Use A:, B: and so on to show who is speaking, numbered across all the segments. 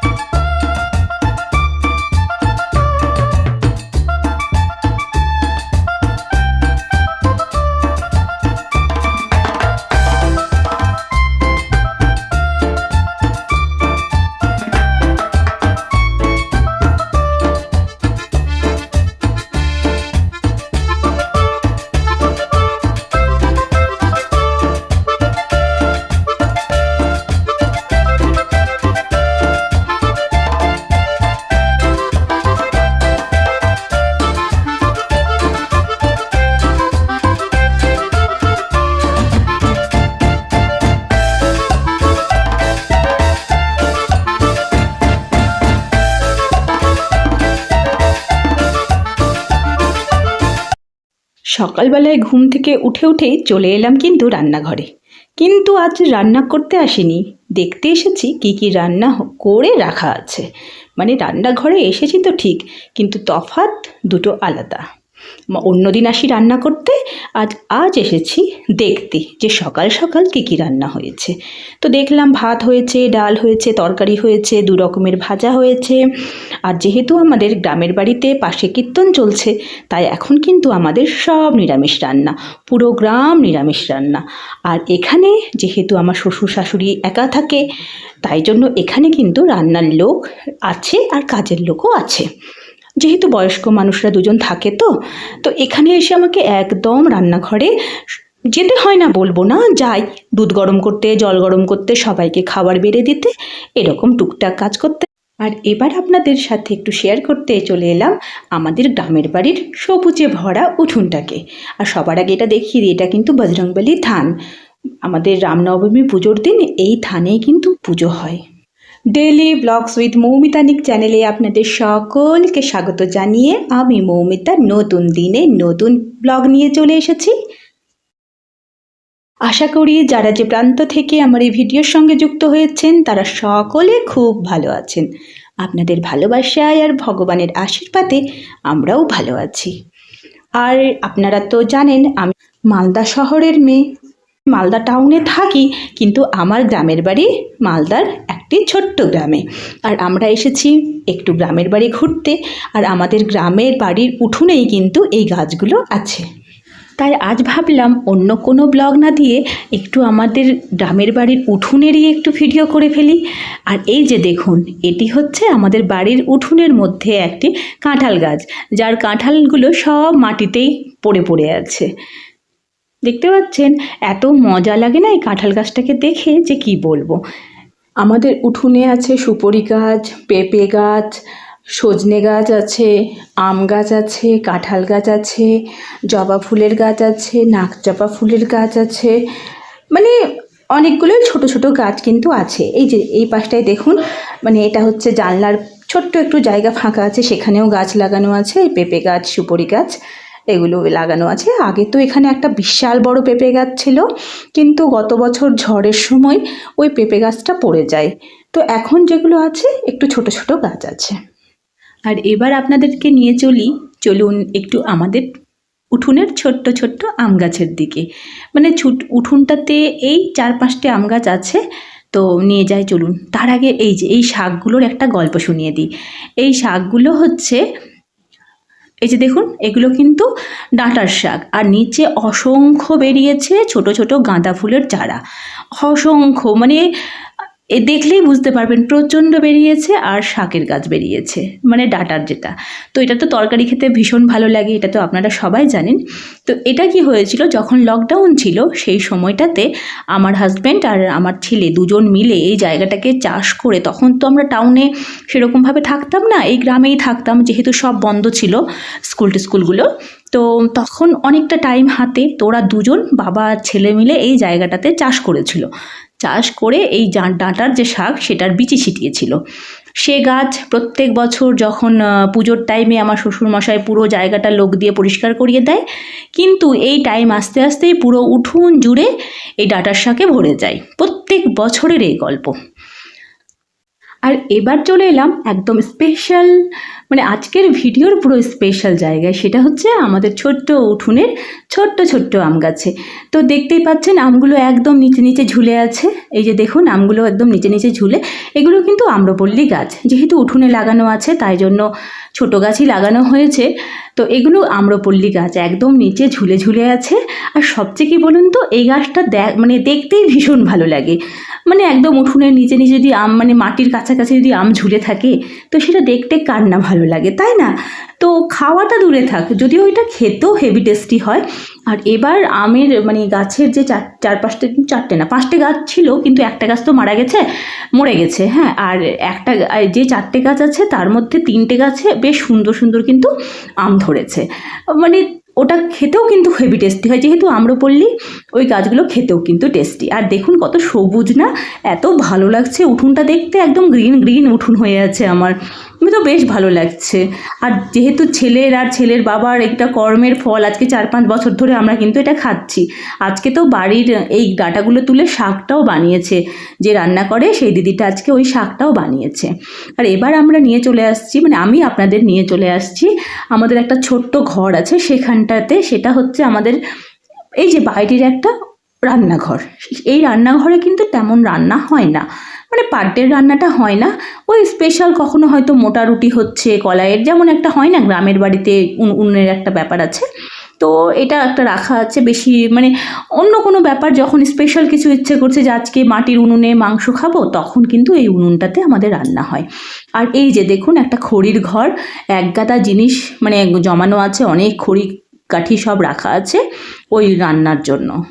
A: Thank you. সকালবেলায় ঘুম থেকে উঠে উঠেই চলে এলাম কিন্তু রান্নাঘরে। কিন্তু আজ রান্না করতে আসিনি। দেখতে এসেছি কি কি রান্না করে রাখা আছে। মানে রান্নাঘরে এসেছি তো ঠিক, কিন্তু তফাত দুটো আলাদা। মা- অন্যদিন আসি রান্না করতে, আজ আজ এসেছি দেখতে যে সকাল সকাল কী কী রান্না হয়েছে। তো দেখলাম ভাত হয়েছে, ডাল হয়েছে, তরকারি হয়েছে, দু রকমের ভাজা হয়েছে। আর যেহেতু আমাদের গ্রামের বাড়িতে পাশে কীর্তন চলছে, তাই এখন কিন্তু আমাদের সব নিরামিষ রান্না, পুরো গ্রাম নিরামিষ রান্না। আর এখানে যেহেতু আমার শ্বশুর শাশুড়ি একা থাকে, তাই জন্য এখানে কিন্তু রান্নার লোক আছে আর কাজের লোকও আছে। যেহেতু বয়স্ক মানুষরা দুজন থাকে তো তো এখানে এসে আমাকে একদম রান্নাঘরে যেতে হয় না বলব না, যাই। দুধ গরম করতে, জল গরম করতে, সবাইকে খাবার বেড়ে দিতে, এরকম টুকটাক কাজ করতে। আর এবার আপনাদের সাথে একটু শেয়ার করতে চলে এলাম আমাদের গ্রামের বাড়ির সবুজে ভরা উঠোনটাকে। আর সবার আগে এটা দেখিয়ে দিই, এটা কিন্তু বজরংবলী থান। আমাদের রামনবমী পুজোর দিন এই থানেই কিন্তু পুজো হয়। ডেলি ব্লগস উইথ মৌমিতানিক চ্যানেলে আপনাদের সকলকে স্বাগত জানিয়ে আমি মৌমিতা নতুন দিনে নতুন ব্লগ নিয়ে চলে এসেছি। আশা করি যারা যে প্রান্ত থেকে আমার এই ভিডিওর সঙ্গে যুক্ত হয়েছেন, তারা সকলে খুব ভালো আছেন। আপনাদের ভালোবাসায় আর ভগবানের আশীর্বাদে আমরাও ভালো আছি। আর আপনারা তো জানেন, আমি মালদা শহরের মেয়ে। মালদা টাউনে থাকি, কিন্তু আমার গ্রামের বাড়ি মালদার একটি ছোট্ট গ্রামে। আর আমরা এসেছি একটু গ্রামের বাড়ি ঘুরতে, আর আমাদের গ্রামের বাড়ির উঠোনেই কিন্তু এই গাছগুলো আছে। তাই আজ ভাবলাম অন্য কোনো ব্লগ না দিয়ে একটু আমাদের গ্রামের বাড়ির উঠোনেরই একটু ভিডিও করে ফেলি। আর এই যে দেখুন, এটি হচ্ছে আমাদের বাড়ির উঠোনের মধ্যে একটি কাঁঠাল গাছ, যার কাঁঠালগুলো সব মাটিতেই পড়ে পড়ে আছে। দেখতে পাচ্ছেন? এত মজা লাগে না এই কাঁঠাল গাছটাকে দেখে যে কি বলব? আমাদের উঠোনে আছে সুপরি গাছ, পেঁপে গাছ, সজনে গাছ আছে, আম গাছ আছে, কাঁঠাল গাছ আছে, জবা ফুলের গাছ আছে নাকজবা ফুলের গাছ আছে। মানে অনেকগুলোই ছোট ছোট গাছ কিন্তু আছে। এই যে এই পাশটায় দেখুন মানে এটা হচ্ছে জানলার ছোট্ট একটু জায়গা ফাঁকা আছে, সেখানেও গাছ লাগানো আছে, এই পেঁপে গাছ, সুপরি গাছ। এগুলো লাগানো আছে। আগে তো এখানে একটা বিশাল বড় পেঁপে গাছ ছিল, কিন্তু গত বছর ঝড়ের সময় ওই পেঁপে গাছটা পড়ে যায়। তো এখন যেগুলো আছে, একটু ছোট ছোট গাছ আছে। আর এবার আপনাদেরকে নিয়ে চলি। চলুন একটু আমাদের উঠোনের ছোট্ট ছোট্ট আম গাছের দিকে। মানে ছুট, উঠোনটাতে এই চার পাঁচটি আম গাছ আছে, তো নিয়ে যাই চলুন। তার আগে এই যে, এই শাকগুলোর একটা গল্প শুনিয়ে দিই। এই শাকগুলো হচ্ছে এই যে দেখুন, এগুলো কিন্তু ডাঁটার শাক। আর নিচে অসংখ্য বেরিয়েছে ছোট ছোট গাঁদা ফুলের চারা। অসংখ্য মানে এ দেখলেই বুঝতে পারবেন প্রচণ্ড বেরিয়েছে আর শাকের গাছ বেরিয়েছে মানে ডাটার যেটা। তো এটা তো তরকারি খেতে ভীষণ ভালো লাগে, এটা তো আপনারা সবাই জানেন। তো এটা কি হয়েছিল, যখন লকডাউন ছিল, সেই সময়টাতে আমার হাজব্যান্ড আর আমার ছেলে দুজন মিলে এই জায়গাটাকে চাষ করে, তখন তো আমরা টাউনে সেরকমভাবে থাকতাম না, এই গ্রামেই থাকতাম, যেহেতু সব বন্ধ ছিল স্কুল টিস্কুলগুলো তো তখন অনেকটা টাইম হাতে তো ওরা দুজন বাবা ছেলে মিলে এই জায়গাটাতে চাষ করেছিল। চাষ করে এই ডাঁটার যে শাক সেটার বিচি ছিটিয়েছিল। সে গাছ প্রত্যেক বছর যখন পুজোর টাইমে আমার শ্বশুরমশাই পুরো জায়গাটা লোক দিয়ে পরিষ্কার করিয়ে দেয়, কিন্তু এই টাইম আস্তে আস্তেই পুরো উঠুন জুড়ে এই ডাঁটার শাকে ভরে যায়। প্রত্যেক বছরের এই গল্প। আর এবার চলে এলাম একদম স্পেশাল মানে আজকের ভিডিওর পুরো স্পেশাল জায়গায়। সেটা হচ্ছে আমাদের ছোট্ট উঠোনের ছোট্ট ছোট্ট আম গাছে। তো দেখতেই পাচ্ছেন, আমগুলো একদম নিচে নিচে ঝুলে আছে। এই যে দেখুন, আমগুলো একদম নিচে নিচে ঝুলে। এগুলো কিন্তু আম্রপল্লী গাছ। যেহেতু উঠোনে লাগানো আছে, তাই জন্য ছোট গাছই লাগানো হয়েছে। তো এগুলো আম্রপল্লী গাছ, একদম নিচে ঝুলে ঝুলে আছে। আর সবচেয়ে কী বলুন তো, এই গাছটা দেখ মানে দেখতেই ভীষণ ভালো লাগে। মানে একদম উঠোনের নিচে নিচে যদি আম মানে মাটির কাছাকাছি যদি আম ঝুলে থাকে, তো সেটা দেখতে কার না ভালো লাগে, তাই না? তো খাওয়াটা দূরে থাক, যদিও এটা খেতেও হেভি টেস্টি হয়। আর এবার আমের মানে গাছের যে চার চার পাঁচটা চারটে না, পাঁচটে গাছ ছিল, কিন্তু একটা গাছ তো মারা গেছে, মরে গেছে হ্যাঁ। আর একটা যে চারটে গাছ আছে, তার মধ্যে তিনটে গাছে বেশ সুন্দর সুন্দর কিন্তু আম ধরেছে। মানে ওটা খেতেও কিন্তু হেভি টেস্টি হয়, যেহেতু আম্রপল্লী, ওই গাছগুলো খেতেও কিন্তু টেস্টি আর দেখুন কত সবুজ না, এত ভালো লাগছে, উঠোনটা দেখতে একদম গ্রিন গ্রিন উঠোন হয়ে আছে আমার। আমি তো বেশ ভালো লাগছে। আর যেহেতু ছেলের আর ছেলের বাবার একটা কর্মের ফল, আজকে চার পাঁচ বছর ধরে আমরা কিন্তু এটা খাচ্ছি। আজকে তো বাড়ির এই ডাটাগুলো তুলে শাকটাও বানিয়েছে। যে রান্না করে, সেই দিদিটা আজকে ওই শাকটাও বানিয়েছে। আর এবার আমরা নিয়ে চলে আসছি মানে আমি আপনাদের নিয়ে চলে আসছি। আমাদের একটা ছোট্ট ঘর আছে সেখানটাতে, সেটা হচ্ছে আমাদের এই যে বাইরের একটা রান্নাঘর। এই রান্নাঘরে কিন্তু তেমন রান্না হয় না। মানে পার ডের রান্নাটা হয় না। ওই স্পেশাল কখনো হয়তো মোটা রুটি হচ্ছে, কলাইয়ের, যেমন একটা হয় না, গ্রামের বাড়িতে উন- উনুনের একটা ব্যাপার আছে। তো এটা একটা রাখা আছে বেশি মানে অন্য কোনো ব্যাপার যখন স্পেশাল কিছু ইচ্ছে করছে যে আজকে মাটির উনুনে মাংস খাব, তখন কিন্তু এই উনুনটাতে আমাদের রান্না হয়। আর এই যে দেখুন, একটা খড়ির ঘর, এক গাদা জিনিস মানে জমানো আছে, অনেক খড়ি কাঠি সব রাখা আছে ওই রান্নার জন্য।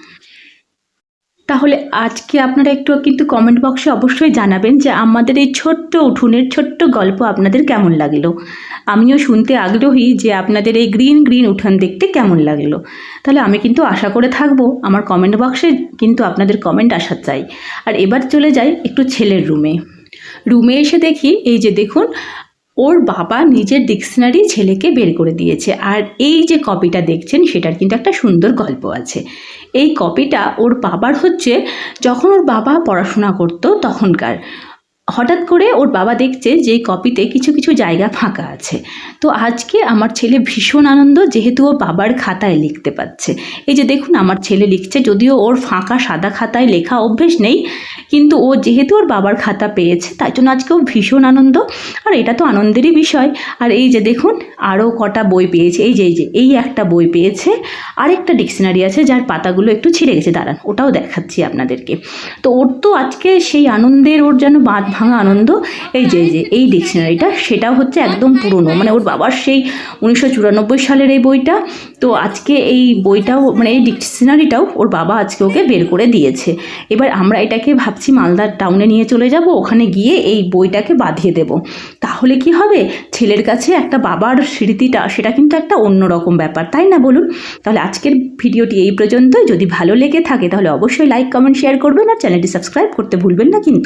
A: তাহলে আজকে আপনারা একটু কিন্তু কমেন্ট বক্সে অবশ্যই জানাবেন যে আমাদের এই ছোট্ট উঠোনের ছোট্ট গল্প আপনাদের কেমন লাগল। আমিও শুনতে আগ্রহী যে আপনাদের এই গ্রিন গ্রিন উঠান দেখতে কেমন লাগল। তাহলে আমি কিন্তু আশা করে থাকব, আমার কমেন্ট বক্সে কিন্তু আপনাদের কমেন্ট আসা চাই। আর এবার চলে যাই একটু ছেলের রুমে রুমে এসে দেখি, এই যে দেখুন ওর বাবা নিজের ডিকশনারি ছেলেকে বের করে দিয়েছে। আর এই যে কপিটা দেখছেন, সেটার কিন্তু একটা সুন্দর গল্প আছে। এই কপিটা ওর বাবার হচ্ছে, যখন ওর বাবা পড়াশোনা করতো তখনকার। হঠাৎ করে ওর বাবা দেখছে যে কপিতে কিছু কিছু জায়গা ফাঁকা আছে। তো আজকে আমার ছেলে ভীষণ আনন্দ, যেহেতু ও বাবার খাতায় লিখতে পাচ্ছে এই যে দেখুন, আমার ছেলে লিখছে, যদিও ওর ফাঁকা সাদা খাতায় লেখা অভ্যেস নেই কিন্তু ও যেহেতু ওর বাবার খাতা পেয়েছে, তাই জন্য আজকে ও ভীষণ আনন্দ। আর এটা তো আনন্দেরই বিষয়। আর এই যে দেখুন আরও কটা বই পেয়েছে। এই যে এই যে, এই একটা বই পেয়েছে। আরেকটা ডিকশনারি আছে যার পাতাগুলো একটু ছিঁড়ে গেছে। দাঁড়ান, ওটাও দেখাচ্ছি আপনাদেরকে। তো ওর তো আজকে সেই আনন্দের, ওর যেন বাঁধ ভাঙা আনন্দ। এই যে এই যে, এই ডিকশনারিটা, সেটাও হচ্ছে একদম পুরনো। মানে ওর বাবার সেই উনিশশো চুরানব্বই সালের এই বইটা। তো আজকে এই বইটাও মানে এই ডিকশনারিটাও ওর বাবা আজকে ওকে বের করে দিয়েছে। এবার আমরা এটাকে ভাবছি মালদার টাউনে নিয়ে চলে যাব, ওখানে গিয়ে এই বইটাকে বাঁধিয়ে দেব। তাহলে কি হবে? ছেলের কাছে একটা বাবার স্মৃতিটা, সেটা কিন্তু একটা অন্যরকম ব্যাপার, তাই না বলুন? তাহলে আজকের ভিডিওটি এই পর্যন্তই। যদি ভালো লেগে থাকে, তাহলে অবশ্যই লাইক কমেন্ট শেয়ার করবেন আর চ্যানেলটি সাবস্ক্রাইব করতে ভুলবেন না কিন্তু।